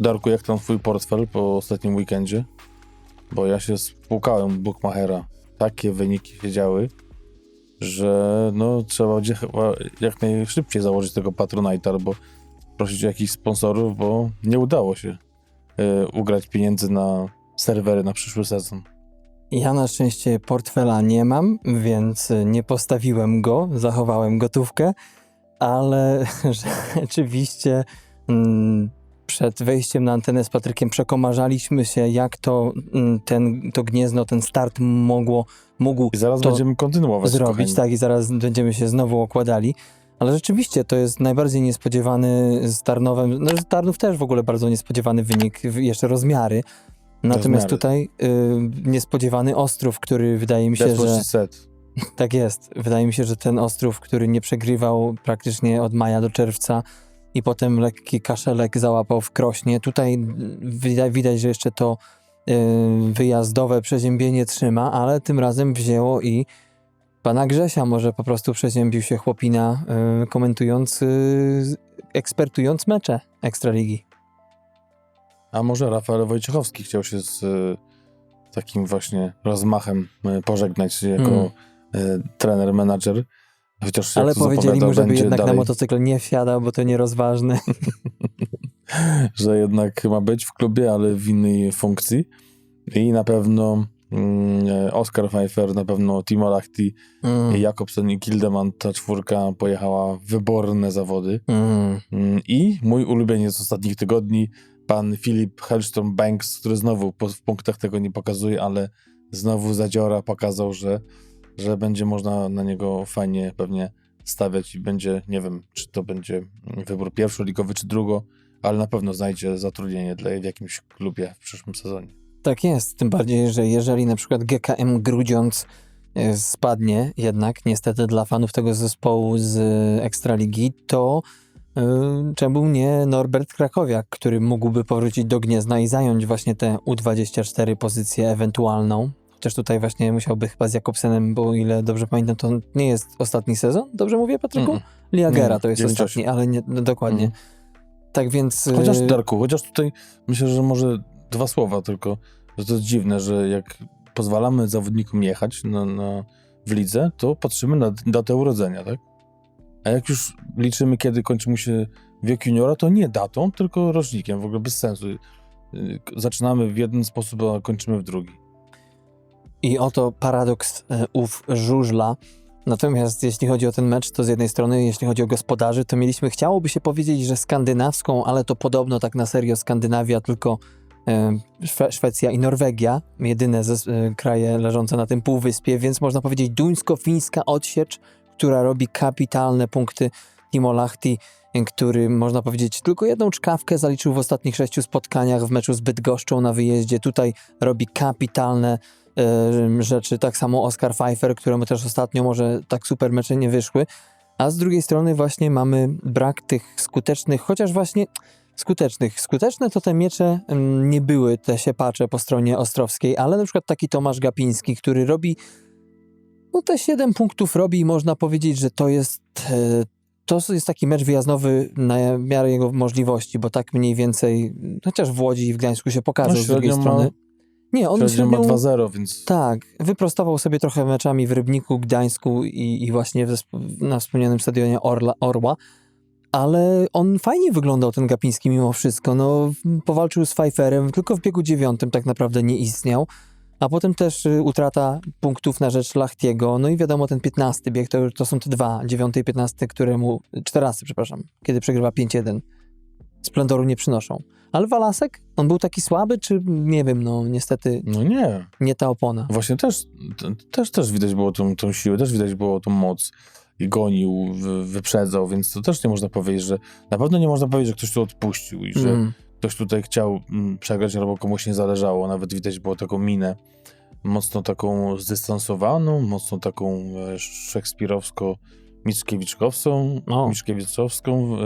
Darku, jak tam twój portfel po ostatnim weekendzie? Bo ja się spłukałem Bookmachera. Takie wyniki się działy, że no trzeba jak najszybciej założyć tego Patronite'a albo prosić o jakichś sponsorów, bo nie udało się y, ugrać pieniędzy na serwery na przyszły sezon. Ja na szczęście portfela nie mam, więc nie postawiłem go, zachowałem gotówkę, ale rzeczywiście mm, przed wejściem na antenę z Patrykiem przekomarzaliśmy się, jak to mm, ten, to gniezno, ten start mogło, mógł I zaraz będziemy kontynuować. zrobić, tak, i zaraz będziemy się znowu okładali. Ale rzeczywiście to jest najbardziej niespodziewany z Tarnowem, no z Tarnów też w ogóle bardzo niespodziewany wynik, jeszcze rozmiary. Natomiast Rozmiary. tutaj y, niespodziewany Ostrów, który wydaje mi się, That's że said. tak jest. Wydaje mi się, że ten Ostrów, który nie przegrywał praktycznie od maja do czerwca i potem lekki kaszelek załapał w Krośnie. Tutaj widać, widać że jeszcze to y, wyjazdowe przeziębienie trzyma, ale tym razem wzięło i pana Grzesia. Może po prostu przeziębił się chłopina, y, komentując, y, ekspertując mecze Ekstraligi. A może Rafael Wojciechowski chciał się z takim właśnie rozmachem pożegnać jako Mm. trener, menadżer. Chociaż Ale powiedzieli mu, żeby jednak na dalej, motocykl nie wsiadał, bo to nierozważne. że jednak ma być w klubie, ale w innej funkcji. I na pewno mm, Oscar Pfeiffer, na pewno Timo Lahti, Mm, Jakobsen i Kildeman, ta czwórka pojechała wyborne zawody. mm. Mm, I mój ulubieniec z ostatnich tygodni, pan Filip Hellstrom Banks, który znowu po, w punktach tego nie pokazuje, ale znowu zadziora pokazał, że, że będzie można na niego fajnie pewnie stawiać i będzie, nie wiem, czy to będzie wybór pierwszoligowy, czy drugo, ale na pewno znajdzie zatrudnienie dla, w jakimś klubie w przyszłym sezonie. Tak jest, tym bardziej, że jeżeli na przykład GKM Grudziądz e, spadnie jednak niestety dla fanów tego zespołu z Ekstraligi, to y, czemu nie Norbert Krakowiak, który mógłby powrócić do Gniezna i zająć właśnie tę U24 pozycję ewentualną. Chociaż tutaj właśnie musiałby chyba z Jakobsenem, bo ile dobrze pamiętam, to nie jest ostatni sezon, dobrze mówię Patryku? Mm-mm. Liagera to jest 98. ostatni, ale nie, no, dokładnie. Mhm. Tak więc... Chociaż y, Darku, chociaż tutaj myślę, że może dwa słowa tylko, że to jest dziwne, że jak pozwalamy zawodnikom jechać na, na, w lidze, to patrzymy na datę urodzenia, tak? A jak już liczymy, kiedy kończy mu się wiek juniora, to nie datą, tylko rocznikiem, w ogóle bez sensu. Y, Zaczynamy w jeden sposób, a kończymy w drugi. I oto paradoks e, ów żużla. Natomiast jeśli chodzi o ten mecz, to z jednej strony, jeśli chodzi o gospodarzy, to mieliśmy, chciałoby się powiedzieć, że skandynawską, ale to podobno tak na serio Skandynawia, tylko e, Szwe Szwecja i Norwegia, jedyne ze, e, kraje leżące na tym półwyspie, więc można powiedzieć duńsko-fińska odsiecz, która robi kapitalne punkty Timo Lahti, który można powiedzieć tylko jedną czkawkę zaliczył w ostatnich sześciu spotkaniach w meczu z Bydgoszczą na wyjeździe. Tutaj robi kapitalne rzeczy. Tak samo Oscar Pfeiffer, któremu też ostatnio może tak super mecze nie wyszły. A z drugiej strony właśnie mamy brak tych skutecznych, chociaż właśnie skutecznych. Skuteczne to te miecze nie były, te siepacze po stronie ostrowskiej, ale na przykład taki Tomasz Gapiński, który robi no te 7 punktów robi i można powiedzieć, że to jest e, to jest taki mecz wyjazdowy na miarę jego możliwości, bo tak mniej więcej, chociaż w Łodzi i w Gdańsku się pokazał No, z drugiej strony. Nie, on Średnio ma średnią- 2-0, więc tak, wyprostował sobie trochę meczami w Rybniku, Gdańsku i, i właśnie na wspomnianym stadionie Orla, Orła, ale on fajnie wyglądał, ten Gapiński mimo wszystko. No, powalczył z Pfeifferem, tylko w biegu dziewiątym tak naprawdę nie istniał, a potem też y, utrata punktów na rzecz Lachtiego, no i wiadomo, ten 15 bieg, to, to są te dwa, 9 i 15, które mu, 14 przepraszam, kiedy przegrywa 5-1. Splendoru nie przynoszą. Ale Walasek, on był taki słaby, czy nie wiem, no niestety no nie. nie ta opona. Właśnie też, też, też widać było tą, tą siłę, też widać było tą moc i gonił, wy, wyprzedzał, więc to też nie można powiedzieć, że na pewno nie można powiedzieć, że ktoś tu odpuścił i że Mm. ktoś tutaj chciał mm, przegrać albo komuś nie zależało. Nawet widać było taką minę mocno taką zdystansowaną, mocno taką e, szekspirowsko-mickiewiczkowską, O. mickiewiczowską.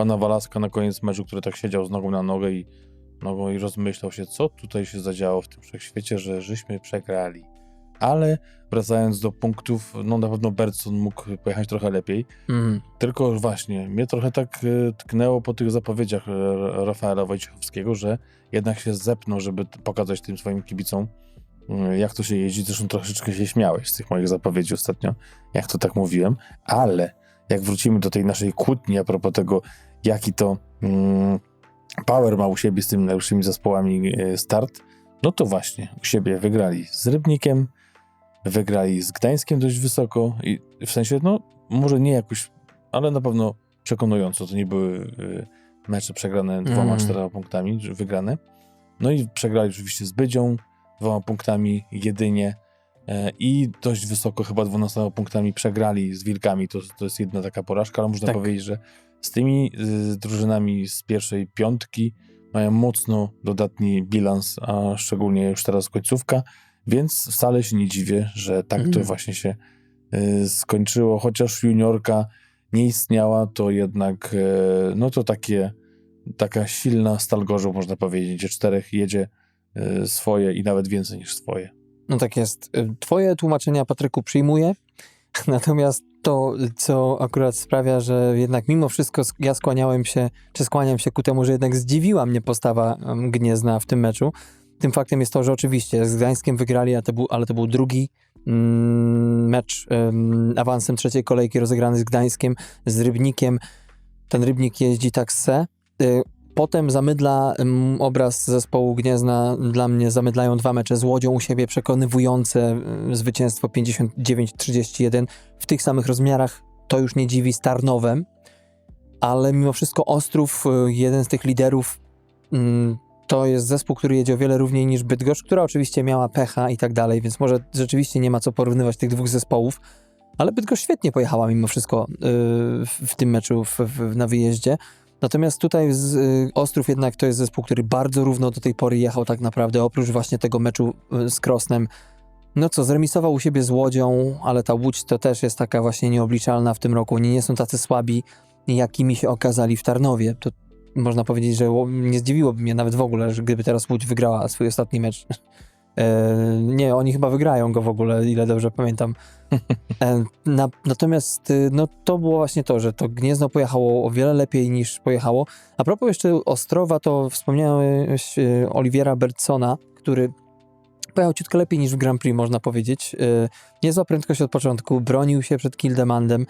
Pana Walaska na koniec meczu, który tak siedział z nogą na nogę i nogą i rozmyślał się, co tutaj się zadziało w tym wszechświecie, że żeśmy przegrali. Ale wracając do punktów, no na pewno Bertson mógł pojechać trochę lepiej. Mhm. Tylko właśnie, mnie trochę tak e, tknęło po tych zapowiedziach e, Rafaela Wojciechowskiego, że jednak się zepnął, żeby pokazać tym swoim kibicom, e, jak to się jeździ. Zresztą troszeczkę się śmiałeś z tych moich zapowiedzi ostatnio, jak to tak mówiłem, ale jak wrócimy do tej naszej kłótni a propos tego, jaki to mm, power ma u siebie z tymi najlepszymi zespołami e, start, no to właśnie u siebie wygrali z Rybnikiem, wygrali z Gdańskiem dość wysoko i w sensie, no może nie jakoś, ale na pewno przekonująco. To nie były y, mecze przegrane dwoma, Mm. czterema punktami, wygrane. No i przegrali oczywiście z Bydzią dwoma punktami jedynie e, i dość wysoko, chyba 12 punktami przegrali z Wilkami. To, to jest jedna taka porażka, ale można Tak. powiedzieć, że z tymi y, drużynami z pierwszej piątki mają mocno dodatni bilans, a szczególnie już teraz końcówka, więc wcale się nie dziwię, że tak to Mhm. właśnie się y, skończyło. Chociaż juniorka nie istniała, to jednak y, no to takie taka silna stal Gorzów, można powiedzieć, gdzie czterech jedzie y, swoje i nawet więcej niż swoje. No tak jest. Y, Twoje tłumaczenia, Patryku, przyjmuję. Natomiast to, co akurat sprawia, że jednak mimo wszystko ja skłaniałem się, czy skłaniam się ku temu, że jednak zdziwiła mnie postawa Gniezna w tym meczu. Tym faktem jest to, że oczywiście z Gdańskiem wygrali, a to był, ale to był drugi mm, mecz em, awansem trzeciej kolejki rozegrany z Gdańskiem, z Rybnikiem. Ten Rybnik jeździ tak se. Potem zamydla obraz zespołu Gniezna, dla mnie zamydlają dwa mecze z Łodzią u siebie, przekonywujące zwycięstwo 59-31 w tych samych rozmiarach. To już nie dziwi z Tarnowem, ale mimo wszystko Ostrów, y, jeden z tych liderów, mm, to jest zespół, który jedzie o wiele równiej niż Bydgoszcz, która oczywiście miała pecha i tak dalej, więc może rzeczywiście nie ma co porównywać tych dwóch zespołów, ale Bydgoszcz świetnie pojechała mimo wszystko y, w, w tym meczu w, w, na wyjeździe. Natomiast tutaj z, y, Ostrów jednak to jest zespół, który bardzo równo do tej pory jechał tak naprawdę, oprócz właśnie tego meczu y, z Krosnem. No co, zremisował u siebie z Łodzią, ale ta Łódź to też jest taka właśnie nieobliczalna w tym roku. Oni nie są tacy słabi, jakimi się okazali w Tarnowie. To można powiedzieć, że nie zdziwiłoby mnie nawet w ogóle, że gdyby teraz Łódź wygrała swój ostatni mecz. E, nie, oni chyba wygrają go w ogóle, ile dobrze pamiętam. E, na, natomiast y, no, to było właśnie to, że to Gniezno pojechało o wiele lepiej niż pojechało. A propos jeszcze Ostrowa, to wspomniałeś y, Oliwiera Bertsona, który pojechał ciutko lepiej niż w Grand Prix, można powiedzieć. Y, Niezła prędkość od początku, bronił się przed Kildemandem,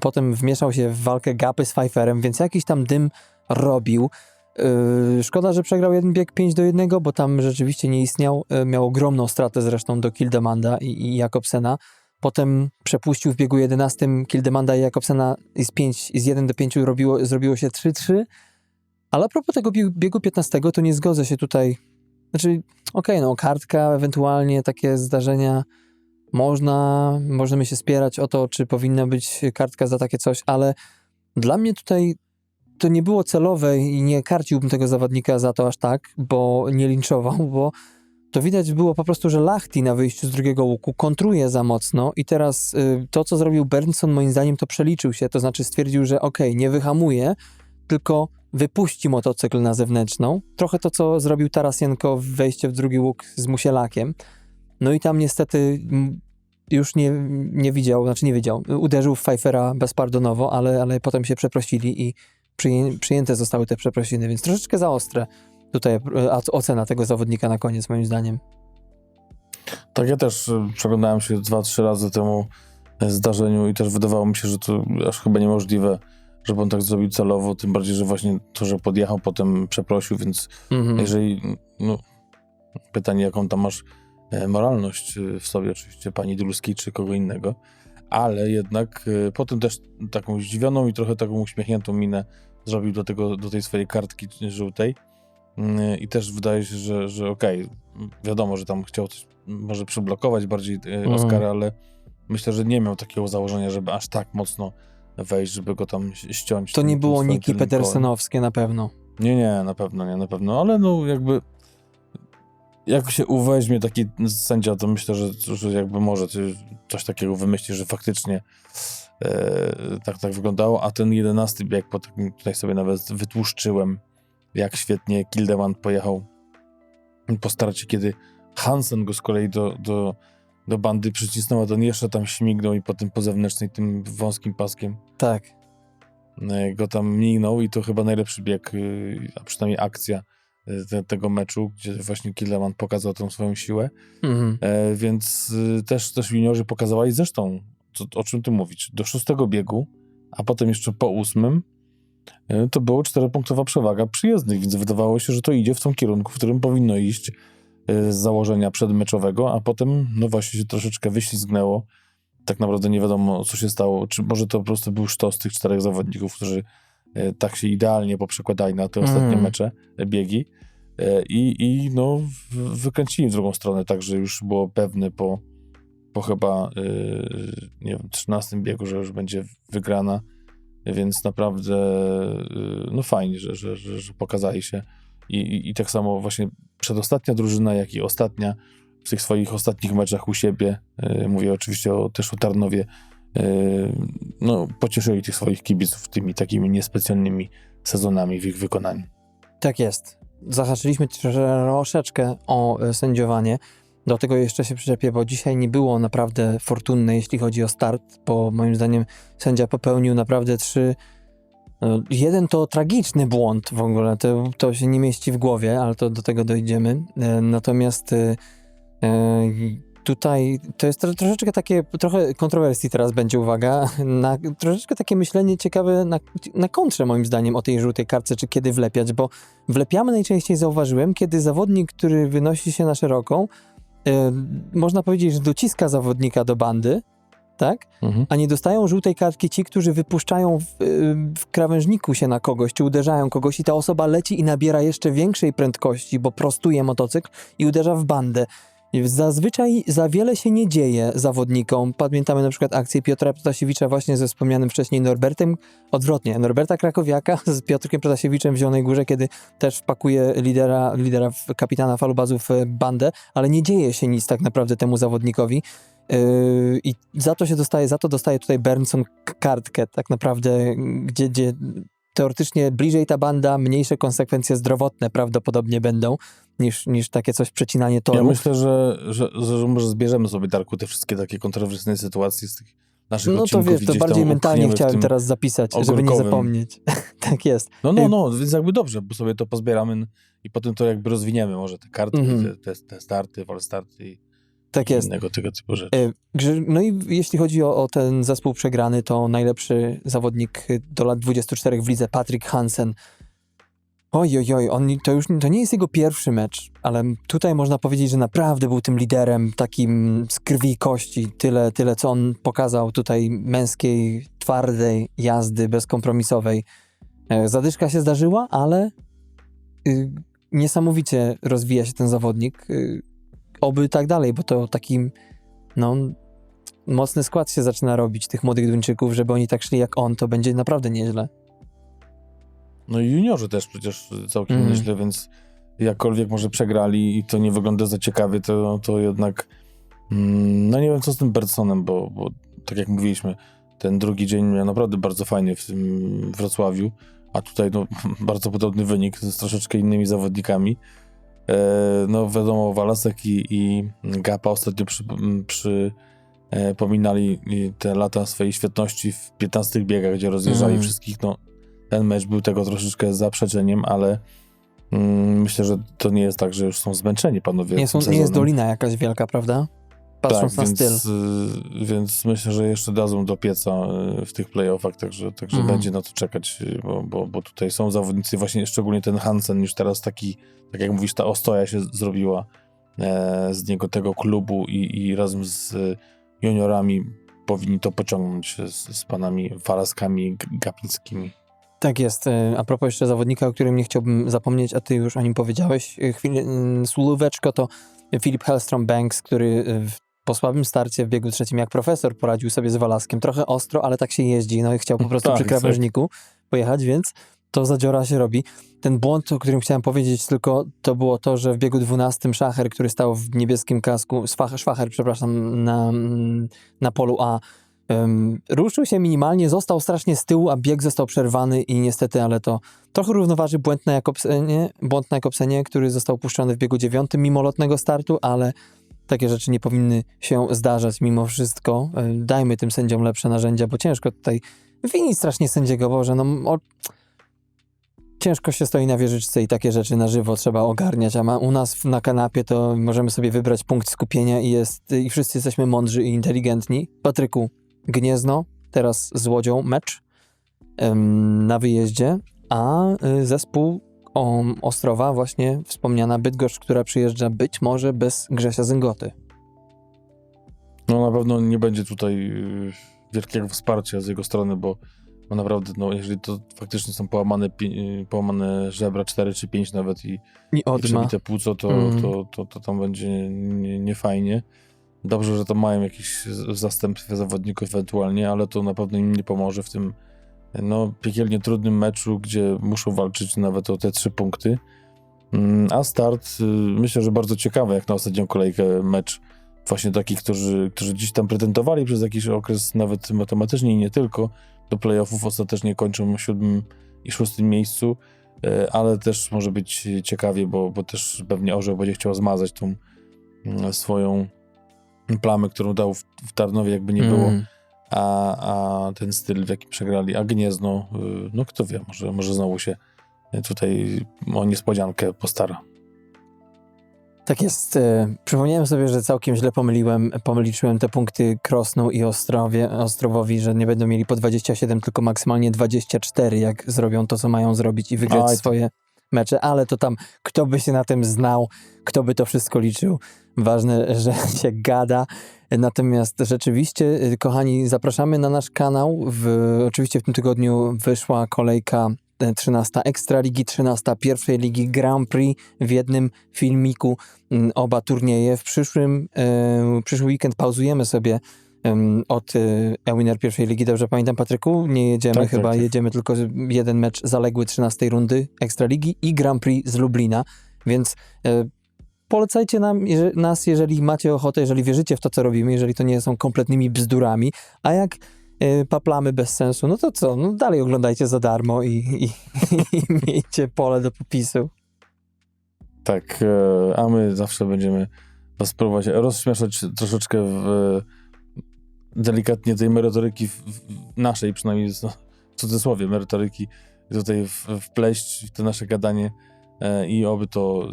potem wmieszał się w walkę Gapy z Pfeifferem, więc jakiś tam dym robił. Yy, szkoda, że przegrał jeden bieg 5 do 1, bo tam rzeczywiście nie istniał. Yy, miał ogromną stratę zresztą do Kildemanda i, Jakobsena. Potem przepuścił w biegu 11 Kildemanda i Jakobsena i z, 5, i z 1 do 5 robiło, zrobiło się 3-3. Ale a propos tego biegu, biegu 15, to nie zgodzę się tutaj. Znaczy, okej, no kartka, ewentualnie takie zdarzenia. Można, możemy się spierać o to, czy powinna być kartka za takie coś, ale dla mnie tutaj to nie było celowe i nie karciłbym tego zawodnika za to aż tak, bo nie linczował, bo to widać było po prostu, że Lachti na wyjściu z drugiego łuku kontruje za mocno i teraz y, to, co zrobił Bernson, moim zdaniem to przeliczył się, to znaczy stwierdził, że okej, nie wyhamuje, tylko wypuści motocykl na zewnętrzną. Trochę to, co zrobił Tarasienko w wejście w drugi łuk z Musielakiem. No i tam niestety już nie, nie widział, znaczy nie widział, uderzył w Pfeiffera bezpardonowo, ale, ale potem się przeprosili i przyjęte zostały te przeprosiny, więc troszeczkę za ostre tutaj e, ocena tego zawodnika na koniec, moim zdaniem. Tak, ja też y, przeglądałem się dwa, trzy razy temu y, zdarzeniu i też wydawało mi się, że to aż chyba niemożliwe, żeby on tak zrobił celowo, tym bardziej, że właśnie to, że podjechał, potem przeprosił, więc Mhm. jeżeli, no, pytanie, jaką tam masz e, moralność w sobie, oczywiście pani Dulskiej czy kogo innego, ale jednak y, potem też taką zdziwioną i trochę taką uśmiechniętą minę zrobił do, tego, do tej swojej kartki żółtej Mm, i też wydaje się, że, że okej, wiadomo, że tam chciał coś może przyblokować bardziej e, Mhm. Oscara, ale myślę, że nie miał takiego założenia, żeby aż tak mocno wejść, żeby go tam ściąć. To nie było Niki. Petersenowskie na pewno. Nie, nie, na pewno nie, na pewno, ale no jakby jak się uweźmie taki sędzia, to myślę, że, że jakby może coś, takiego wymyśli, że faktycznie e, tak, tak wyglądało, a ten jedenasty bieg, po takim, tutaj sobie nawet wytłuszczyłem, jak świetnie Kildeman pojechał po starcie, kiedy Hansen go z kolei do, do do bandy przycisnął, a ten jeszcze tam śmignął i potem po zewnętrznej tym wąskim paskiem Tak. e, go tam minął i to chyba najlepszy bieg, y, a przynajmniej akcja te, tego meczu, gdzie właśnie Killeman pokazał tą swoją siłę, Mhm. e, więc y, też, też juniorzy pokazywali, zresztą, co, o czym ty mówisz, do szóstego biegu, a potem jeszcze po ósmym, e, to było czteropunktowa przewaga przyjezdnych, więc wydawało się, że to idzie w tym kierunku, w którym powinno iść e, z założenia przedmeczowego, a potem, no właśnie się troszeczkę wyślizgnęło. Tak naprawdę nie wiadomo, co się stało. Czy może to po prostu był sztos tych czterech zawodników, którzy tak się idealnie poprzekładali na te ostatnie Mm. mecze, e, biegi. E, i, i no wykręcili w drugą stronę, tak, że już było pewne po, po chyba e, nie wiem, 13 biegu, że już będzie wygrana, więc naprawdę e, no fajnie, że, że, że, że pokazali się. I, i, i tak samo właśnie przedostatnia drużyna, jak i ostatnia w tych swoich ostatnich meczach u siebie, e, mówię oczywiście o, też o Tarnowie, e, no pocieszyli tych swoich kibiców tymi takimi niespecjalnymi sezonami w ich wykonaniu. Tak jest. Zahaczyliśmy troszeczkę o e, sędziowanie. Do tego jeszcze się przyczepię, bo dzisiaj nie było naprawdę fortunne, jeśli chodzi o start, bo moim zdaniem sędzia popełnił naprawdę trzy. no, Jeden to tragiczny błąd w ogóle, to, to się nie mieści w głowie, ale to do tego dojdziemy. E, Natomiast e, tutaj to jest tro, troszeczkę takie, trochę kontrowersji teraz będzie, uwaga, na, troszeczkę takie myślenie ciekawe na, na kontrze moim zdaniem o tej żółtej kartce, czy kiedy wlepiać, bo wlepiamy najczęściej, zauważyłem, kiedy zawodnik, który wynosi się na szeroką, można powiedzieć, że dociska zawodnika do bandy, tak? Mhm. A nie dostają żółtej kartki ci, którzy wypuszczają w, y, w krawężniku się na kogoś, czy uderzają kogoś i ta osoba leci i nabiera jeszcze większej prędkości, bo prostuje motocykl i uderza w bandę. Zazwyczaj za wiele się nie dzieje zawodnikom. Pamiętamy na przykład akcję Piotra Protasiewicza właśnie ze wspomnianym wcześniej Norbertem. Odwrotnie, Norberta Krakowiaka z Piotrkiem Protasiewiczem w Zielonej Górze, kiedy też wpakuje lidera, lidera kapitana falubazu w bandę, ale nie dzieje się nic tak naprawdę temu zawodnikowi. Yy, I za to się dostaje, za to dostaje tutaj Bernson kartkę, tak naprawdę, gdzie, gdzie teoretycznie bliżej ta banda, mniejsze konsekwencje zdrowotne prawdopodobnie będą, niż, niż takie coś przecinanie toru. Ja myślę, że, że, że, że może zbierzemy sobie, Darku, te wszystkie takie kontrowersyjne sytuacje z tych naszych no to wiesz, to bardziej mentalnie chciałem teraz zapisać, żeby nie ogórkowym. zapomnieć. tak jest. No, no, no, więc jakby dobrze, bo sobie to pozbieramy i potem to jakby rozwiniemy może te karty, Mhm. te, te, starty, wallstarty i Tak jest. innego tego typu rzeczy. E, No i jeśli chodzi o, o ten zespół przegrany, to najlepszy zawodnik do lat 24 w lidze, Patrick Hansen. Oj, oj, oj, to już to nie jest jego pierwszy mecz, ale tutaj można powiedzieć, że naprawdę był tym liderem, takim z krwi i kości. Tyle, tyle co on pokazał tutaj męskiej, twardej jazdy, bezkompromisowej. E, Zadyszka się zdarzyła, ale y, niesamowicie rozwija się ten zawodnik. Y, oby tak dalej, bo to takim no, mocny skład się zaczyna robić tych młodych Duńczyków, żeby oni tak szli jak on, to będzie naprawdę nieźle. No i juniorzy też przecież całkiem Mm. nieźle, więc jakkolwiek może przegrali i to nie wygląda za ciekawie, to, to jednak mm, no nie wiem co z tym Bertsonem, bo, bo tak jak mówiliśmy, ten drugi dzień miał naprawdę bardzo fajnie w tym Wrocławiu, a tutaj no, bardzo podobny wynik z troszeczkę innymi zawodnikami. E, no wiadomo, Walasek i, i Gapa ostatnio przy, przy e, pominali te lata swojej świetności w 15 biegach, gdzie rozjeżdżali Mhm. wszystkich. No, ten mecz był tego troszeczkę zaprzeczeniem, ale mm, myślę, że to nie jest tak, że już są zmęczeni panowie. Nie, są, nie jest dolina jakaś wielka, prawda? Patrząc tak, na więc, styl. y, Więc myślę, że jeszcze dadzą do pieca y, w tych playoffach, także, także Mhm. będzie na to czekać, bo, bo, bo tutaj są zawodnicy, właśnie szczególnie ten Hansen już teraz taki, tak jak mówisz, ta ostoja się zrobiła e, z niego tego klubu i, i razem z y, juniorami powinni to pociągnąć z, z panami Falaskami, G- Gapińskimi. Tak jest. E, A propos jeszcze zawodnika, o którym nie chciałbym zapomnieć, a ty już o nim powiedziałeś e, chwilę, mm, słóweczko, to Filip Hellstrom Banks, który e, po słabym starcie w biegu trzecim jak profesor poradził sobie z Walaskiem. Trochę ostro, ale tak się jeździ. No i chciał po prostu Tak, przy tak. krawężniku pojechać, więc to zadziora się robi. Ten błąd, o którym chciałem powiedzieć tylko, to było to, że w biegu 12 Szacher, który stał w niebieskim kasku, Szwacher przepraszam, na, na polu A, Ym, ruszył się minimalnie, został strasznie z tyłu, a bieg został przerwany i niestety, ale to trochę równoważy błąd na Jakobsenie, błąd na Jakobsenie, który został puszczony w biegu dziewiątym mimo lotnego startu, ale takie rzeczy nie powinny się zdarzać mimo wszystko. Dajmy tym sędziom lepsze narzędzia, bo ciężko tutaj winić strasznie sędziego, Boże, no o... ciężko się stoi na wieżyczce i takie rzeczy na żywo trzeba ogarniać, a ma, u nas na kanapie to możemy sobie wybrać punkt skupienia i jest, i wszyscy jesteśmy mądrzy i inteligentni. Patryku, Gniezno, teraz z Łodzią mecz em, na wyjeździe, a y, zespół o, Ostrowa, właśnie wspomniana Bydgoszcz, która przyjeżdża być może bez Grzesia Zyngoty. No na pewno nie będzie tutaj y, wielkiego wsparcia z jego strony, bo, bo naprawdę, no jeżeli to faktycznie są połamane, y, połamane żebra 4 czy 5 nawet i, I i przebite płuco, to, Mm. to, to, to tam będzie nie- niefajnie. Dobrze, że to mają jakiś zastępstwo zawodników ewentualnie, ale to na pewno im nie pomoże w tym no, piekielnie trudnym meczu, gdzie muszą walczyć nawet o te trzy punkty. Mm, A start, y, myślę, że bardzo ciekawy, jak na ostatnią kolejkę mecz właśnie takich, którzy, którzy gdzieś tam pretendowali przez jakiś okres, nawet matematycznie i nie tylko, do playoffów ostatecznie kończą w siódmym i szóstym miejscu, e, ale też może być ciekawie, bo, bo też pewnie Orzeł będzie chciał zmazać tą mm, swoją plamę, którą dał w, w Tarnowie, jakby nie było, Mm. a, a ten styl, w jakim przegrali, a Gniezno, y, no kto wie, może, może znowu się tutaj o niespodziankę postara. Tak jest. e, Przypomniałem sobie, że całkiem źle pomyliłem, pomyliczyłem te punkty Krosnu i Ostrowie, Ostrowowi, że nie będą mieli po 27, tylko maksymalnie 24, jak zrobią to, co mają zrobić i wygrać Oj, swoje mecze, ale to tam, kto by się na tym znał, kto by to wszystko liczył. Ważne, że się gada. Natomiast rzeczywiście, y, kochani, zapraszamy na nasz kanał. W, oczywiście w tym tygodniu wyszła kolejka e, 13 Ekstraligi, 13 pierwszej ligi Grand Prix w jednym filmiku mm, oba turnieje. W przyszłym, e, przyszły weekend pauzujemy sobie od e, winner pierwszej ligi. Dobrze pamiętam, Patryku? Nie jedziemy Tak, chyba, tak, tak. jedziemy tylko jeden mecz zaległy 13 rundy Ekstraligi i Grand Prix z Lublina, więc e, polecajcie nam, nas, jeżeli macie ochotę, jeżeli wierzycie w to, co robimy, jeżeli to nie są kompletnymi bzdurami, a jak e, paplamy bez sensu, no to co? No dalej oglądajcie za darmo i, i, i miejcie pole do popisu. Tak, e, a my zawsze będziemy was próbować rozśmieszać troszeczkę w delikatnie tej merytoryki, w, w naszej przynajmniej w cudzysłowie merytoryki, tutaj w, wpleść w to nasze gadanie e, i oby to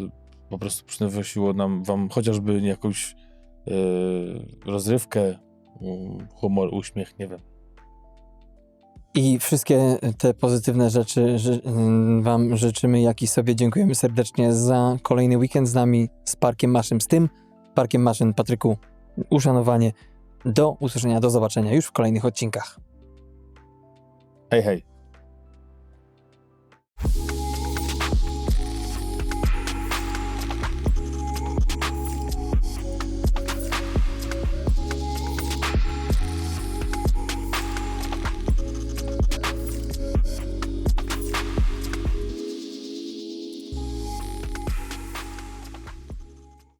po prostu przynosiło nam wam chociażby jakąś e, rozrywkę, um, humor, uśmiech, nie wiem. I wszystkie te pozytywne rzeczy ży- ym, Wam życzymy, jak i sobie dziękujemy serdecznie za kolejny weekend z nami, z Parkiem Maszyn, z tym Parkiem Maszyn. Patryku, uszanowanie. Do usłyszenia, do zobaczenia już w kolejnych odcinkach. Hej, hej.